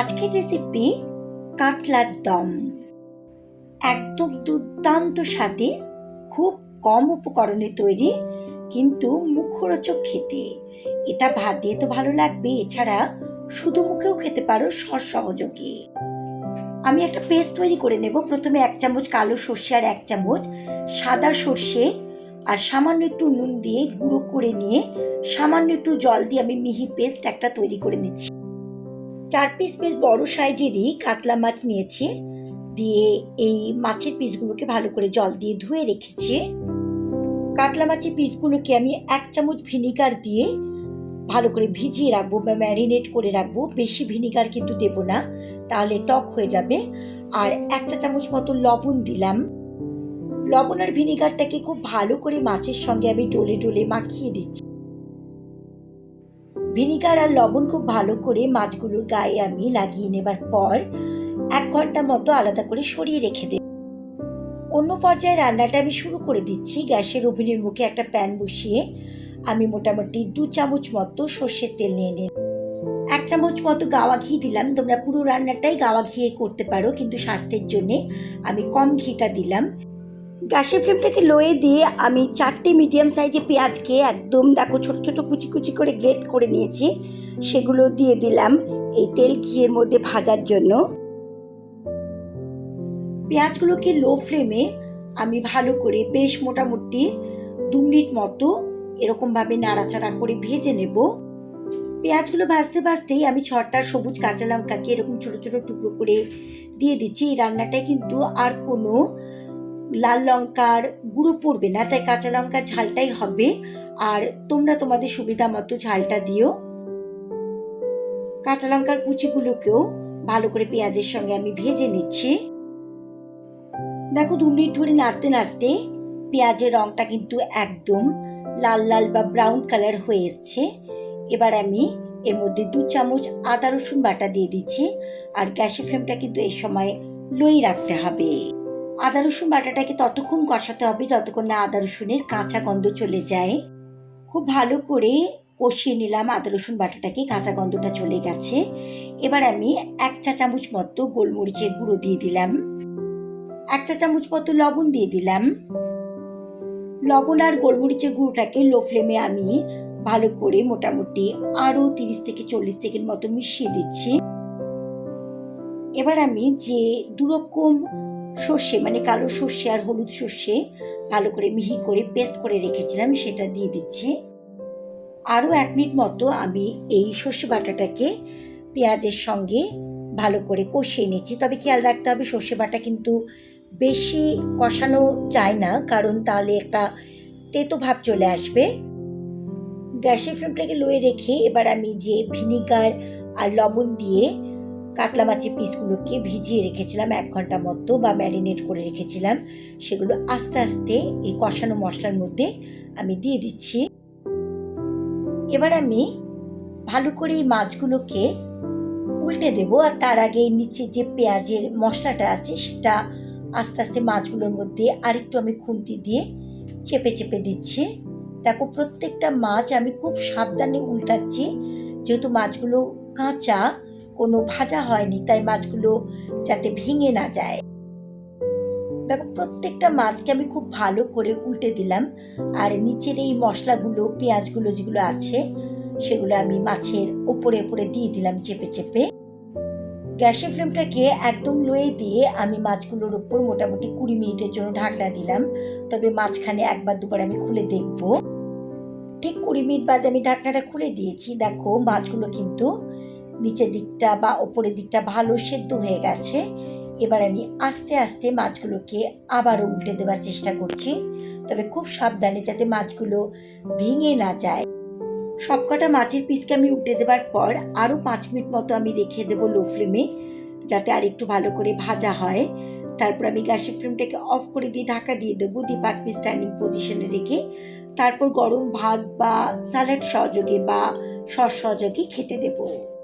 আজকের রেসিপি কাতলার দম। একদম দুর্দান্ত স্বাদে, খুব কম উপকরণে তৈরি, কিন্তু মুখরোচক খেতে। এটা ভাত দিয়ে তো ভালো লাগবে, এছাড়া শুধু মুখেও খেতে পারো সর সহযোগে। আমি একটা পেস্ট তৈরি করে নেব, প্রথমে এক চামচ কালো সর্ষে আর এক চামচ সাদা সর্ষে, আর সামান্য একটু নুন দিয়ে গুঁড়ো করে নিয়ে সামান্য একটু জল দিয়ে আমি মিহি পেস্ট একটা তৈরি করে নিচ্ছি। চার পিস বেশ বড় সাইজেরই কাতলা মাছ নিয়েছি। দিয়ে এই মাছের পিসগুলোকে ভালো করে জল দিয়ে ধুয়ে রেখেছি। কাতলা মাছের পিসগুলোকে আমি এক চামচ ভিনিগার দিয়ে ভালো করে ভিজিয়ে রাখব বা ম্যারিনেট করে রাখব। বেশি ভিনিগার কিন্তু দেবো না, তাহলে টক হয়ে যাবে। আর এক চা চামচ মতো লবণ দিলাম। লবণ আর ভিনিগারটাকে খুব ভালো করে মাছের সঙ্গে আমি ডলে ডলে মাখিয়ে দিচ্ছি। ভিনিগার আর লবণ খুব ভালো করে মাছগুলোর গায়ে আমি লাগিয়ে নেবার পর এক ঘণ্টা মতো আলাদা করে সরিয়ে রেখে দেব। অন্য পর্যায়ে রান্নাটা আমি শুরু করে দিচ্ছি। গ্যাসের ওভেনের মুখে একটা প্যান বসিয়ে আমি মোটামুটি দু চামচ মতো সর্ষের তেল নিয়ে নিই এক চামচ মতো গাওয়া ঘি দিলাম। তোমরা পুরো রান্নাটাই গাওয়া ঘিয়ে করতে পারো, কিন্তু স্বাস্থ্যের জন্যে আমি কম ঘিটা দিলাম। গ্যাসের ফ্লেমটাকে লোয়ে দিয়ে আমি চারটে মিডিয়াম সাইজে পেঁয়াজকে একদম দেখো ছোট ছোট কুচি কুচি করে গ্রেট করে নিয়েছি। সেগুলো দিয়ে দিলাম এই তেল ঘিয়ের মধ্যে ভাজার জন্য। পেঁয়াজগুলোকে লো ফ্লেমে আমি ভালো করে বেশ মোটামুটি দু মিনিট মতো এরকমভাবে নাড়াচাড়া করে ভেজে নেব। পেঁয়াজগুলো ভাজতে ভাজতেই আমি ছটা সবুজ কাঁচা লঙ্কাকে এরকম ছোট ছোট টুকরো করে দিয়ে দিচ্ছি। এই রান্নাটায় কিন্তু আর কোনো লাল লঙ্কার গুঁড়ো পড়বে না, তাই কাঁচা লঙ্কার ঝালটাই হবে। আর তোমরা তোমাদের সুবিধা মতো ঝালটা দিও। কাঁচা লঙ্কার কুচিগুলোকেও ভালো করে পেঁয়াজের সঙ্গে আমি ভেজে নিচ্ছি। দেখো, দু মিনিট ধরে নাড়তে নাড়তে পেঁয়াজের রংটা কিন্তু একদম লাল লাল বা ব্রাউন কালার হয়ে এসছে। এবার আমি এর মধ্যে দু চামচ আদা রসুন বাটা দিয়ে দিচ্ছি। আর গ্যাসের ফ্লেমটা কিন্তু এই সময় লোই রাখতে হবে। আদা, রসুন বাটাটাকে ততক্ষণ কষাতে হবে যতক্ষণ না আদা, রসুনের কাঁচা গন্ধ চলে যায়। খুব ভালো করে কষিয়ে নিলাম আদা, রসুন বাটাটাকে, কাঁচা গন্ধটা চলে গেছে। এবার আমি এক চা চামচ মতো গোলমরিচের গুঁড়ো দিয়ে দিলাম। এক চা চামচ মতো লবণ দিয়ে দিলাম। লবণ আর গোলমরিচের গুঁড়োটাকে লো ফ্লেমে আমি ভালো করে মোটামুটি আরও তিরিশ থেকে চল্লিশ সেকেন্ড মতো মিশিয়ে দিচ্ছি। এবার আমি যে দুরকম সর্ষে মানে কালো সর্ষে আর হলুদ সর্ষে ভালো করে মিহি করে পেস্ট করে রেখেছিলাম, সেটা দিয়ে দিচ্ছি। আরও এক মিনিট মতো আমি এই সর্ষে বাটাটাকে পেঁয়াজের সঙ্গে ভালো করে কষিয়ে নিচ্ছি। তবে খেয়াল রাখতে হবে, সর্ষে বাটা কিন্তু বেশি কষানো যায় না, কারণ তাহলে একটা তেতো ভাব চলে আসবে। গ্যাসের ফ্লেমটাকে লোয়ে রেখে এবার আমি যে ভিনিগার আর লবণ দিয়ে কাতলা মাছের পিসগুলোকে ভিজিয়ে রেখেছিলাম, এক ঘণ্টা মতো বা ম্যারিনেট করে রেখেছিলাম। সেগুলো আস্তে আস্তে এই কষানো মশলার মধ্যে আমি দিয়ে দিচ্ছি। এবার আমি ভালো করে এই মাছগুলোকে উল্টে দেব আর তার আগে নিচে যে পেঁয়াজের মশলাটা আছে সেটা আস্তে আস্তে মাছগুলোর মধ্যে আরেকটু আমি খুন্তি দিয়ে চেপে চেপে দিচ্ছি। দেখো প্রত্যেকটা মাছ আমি খুব সাবধানে উল্টাচ্ছি, যেহেতু মাছগুলো কাঁচা কোনো ভাজা হয়নি, তাই মাছগুলো যাতে ভেঙে না যায়। দেখো, প্রত্যেকটা মাছকে আমি খুব ভালো করে উল্টে দিলাম। আর নিচের এই মশলাগুলো, পেঁয়াজগুলো যেগুলো আছে, সেগুলো আমি মাছের ওপরে ওপরে দিয়ে দিলাম চেপে চেপে। গ্যাসের ফ্লেমটাকে একদম লোয়ে দিয়ে আমি মাছগুলোর ওপর মোটামুটি কুড়ি মিনিটের জন্য ঢাকনা দিলাম। তবে মাঝখানে একবার দুবার আমি খুলে দেখব। ঠিক কুড়ি মিনিট বাদে আমি ঢাকনাটা খুলে দিয়েছি। দেখো, মাছগুলো কিন্তু নিচের দিকটা বা ওপরের দিকটা ভালো সেদ্ধ হয়ে গেছে। এবার আমি আস্তে আস্তে মাছগুলোকে আবারও উল্টে দেওয়ার চেষ্টা করছি। তবে খুব সাবধানে যাতে মাছগুলো ভেঙে না যায়। সবকটা মাছের পিসকে আমি উল্টে দেওয়ার পর আরও পাঁচ মিনিট মতো আমি রেখে দেবো লো ফ্লেমে যাতে আর একটু ভালো করে ভাজা হয়। তারপর আমি গ্যাসের ফ্লেমটাকে অফ করে দিয়ে ঢাকা দিয়ে দেবো, দিয়ে পাঁচ মিনিট স্ট্যান্ডিং পজিশনে রেখে। তারপর গরম ভাত বা স্যালাড সহযোগে বা সস সহযোগে খেতে দেবো।